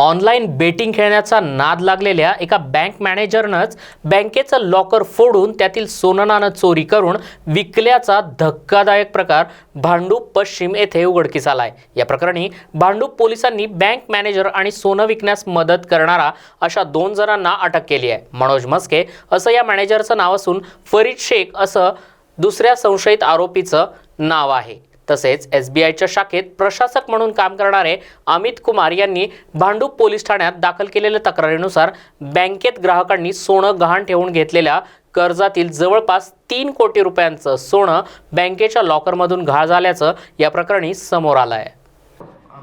Online betting खेळण्याचा नाद लागलेल्या एका बँक मॅनेजरनंच बँकेचं लॉकर फोडून त्यातील सोननानं चोरी करून विकल्याचा धक्कादायक प्रकार भांडूप पश्चिम येथे उघडकीस आलाय. या प्रकरणी भांडूप पोलिसांनी बँक मॅनेजर आणि सोनं विकण्यास मदत करणारा अशा दोन जणांना अटक केली आहे. मनोज मस्के असं या मॅनेजरचं नाव असून फरीद शेख असं दुसऱ्या संशयित आरोपीचं नाव आहे. तसेच एस बी आयच्या शाखेत प्रशासक म्हणून काम करणारे अमित कुमार यांनी भांडूप पोलीस ठाण्यात दाखल केलेल्या तक्रारीनुसार बँकेत ग्राहकांनी सोनं गहाण ठेवून घेतलेल्या कर्जातील जवळपास तीन कोटी रुपयांचं सोनं बँकेच्या लॉकरमधून घाळ झाल्याचं या प्रकरणी समोर आलं आहे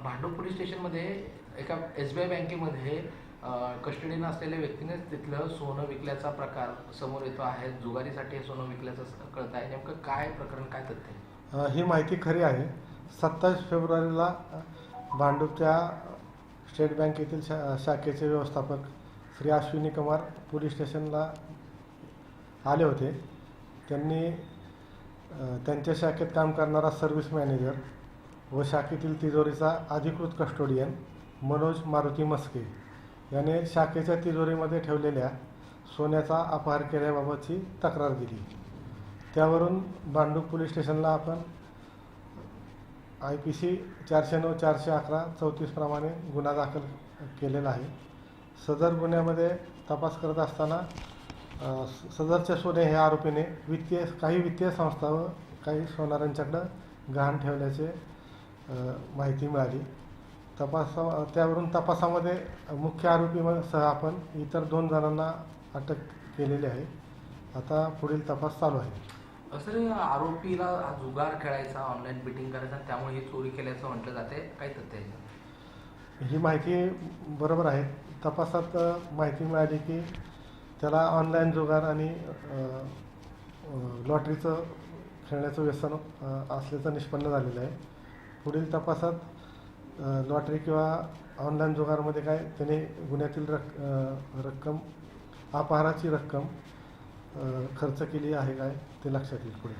भांडूप पोलीस स्टेशनमध्ये एका एस बी आय बँकेमध्ये कस्टडीनं असलेल्या व्यक्तीनेच तिथलं सोनं विकल्याचा प्रकार समोर येतो आहे. जुगारीसाठी हे सोनं विकल्याचं कळत आहे नेमकं काय प्रकरण काय तथ्य ही माहिती खरी आहे. सत्तावीस फेब्रुवारीला भांडूपच्या स्टेट बँकेतील शा शाखेचे व्यवस्थापक श्री अश्विनी कुमार पोलीस स्टेशनला आले होते. त्यांनी त्यांच्या शाखेत काम करणारा सर्व्हिस मॅनेजर व शाखेतील तिजोरीचा अधिकृत कस्टोडियन मनोज मारुती मस्के याने शाखेच्या तिजोरीमध्ये ठेवलेल्या सोन्याचा अपहार केल्याबाबतची तक्रार दिली. त्यावरून भांडूप पोलीस स्टेशनला आपण आय पी सी चारशे नऊ चारशे अकरा चौतीसप्रमाणे गुन्हा दाखल केलेला आहे. सदर गुन्ह्यामध्ये तपास करत असताना सदरच्या स- सोने हे आरोपीने वित्तीय काही वित्तीय संस्था व काही सोनारांच्याकडं गहाण ठेवल्याचे माहिती मिळाली. तपासा त्यावरून तपासामध्ये मुख्य आरोपी सह आपण इतर दोन जणांना अटक केलेली आहे. आता पुढील तपास चालू आहे. सर आरोपीला हा जुगार खेळायचा ऑनलाईन बिटिंग करायचा त्यामुळे ही चोरी केल्याचं म्हटलं जाते काय तथ्य आहे? ही माहिती बरोबर आहे. तपासात माहिती मिळाली की त्याला ऑनलाईन जुगार आणि लॉटरीचं खेळण्याचं व्यसन असल्याचं निष्पन्न झालेलं आहे. पुढील तपासात लॉटरी किंवा ऑनलाईन जुगारमध्ये काय त्याने गुन्ह्यातील रक रक्कम अपहाराची रक्कम खर्च केली आहे काय ते लक्षात येईल पुढे.